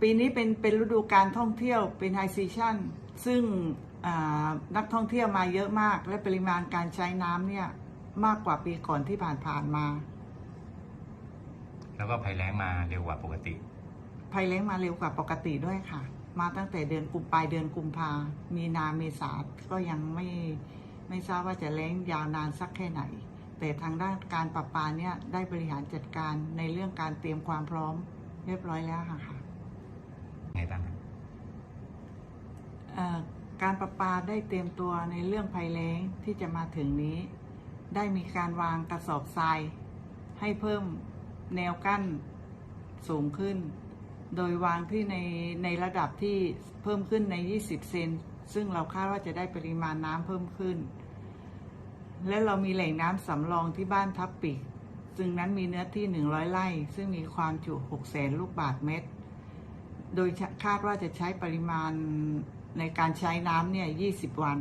ปีนี้เป็นเป็นฤดูการท่องเที่ยวเป็นไฮซีชั่นซึ่งอ่านักท่องเที่ยวมาเยอะมาก และปริมาณการใช้น้ำเนี่ยมากกว่าปีก่อนที่ผ่านๆมา แล้วก็ภัยแล้งมาเร็วกว่าปกติ ภัยแล้งมาเร็วกว่าปกติด้วยค่ะ มาตั้งแต่เดือนกุมปลายเดือนกุมภามีนาเมษาก็ยังไม่ไม่ทราบว่าจะแล้งยาวนานสักแค่ไหน แต่ทางด้านการประปาเนี่ยได้บริหารจัดการในเรื่องการเตรียมความพร้อมเรียบร้อยแล้วค่ะ ไงบ้างครับการประปาได้เตรียมตัวในเรื่องภัยแล้งที่จะมาถึงนี้ ได้มีการวางกระสอบทราย ให้เพิ่มแนวกั้นสูงขึ้น โดยวางที่ในในระดับที่เพิ่มขึ้นใน 20 เซนซึ่งเราคาดว่าจะได้ปริมาณน้ำเพิ่มขึ้น และเรามีแหล่งน้ำสำรองที่บ้านทับปิกซึ่งนั้นมีเนื้อที่ 100 ไร่ ซึ่งมีความจุ6แสนลูกบาทเมตร โดยคาดว่าจะใช้ปริมาณในการใช้น้ำเนี่ย20 วัน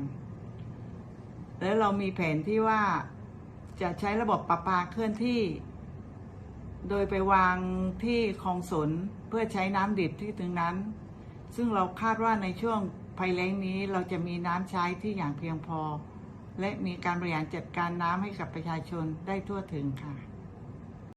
แล้วเรามีแผนที่ว่าจะใช้ระบบประปาเคลื่อนที่ โดยไปวางที่คลองสนเพื่อใช้น้ำดิบที่ตรงนั้น ซึ่งเราคาดว่าในช่วงภัยแล้งนี้เราจะมีน้ำใช้ที่อย่างเพียงพอ และมีการบริหารจัดการน้ำให้กับประชาชนได้ทั่วถึงค่ะ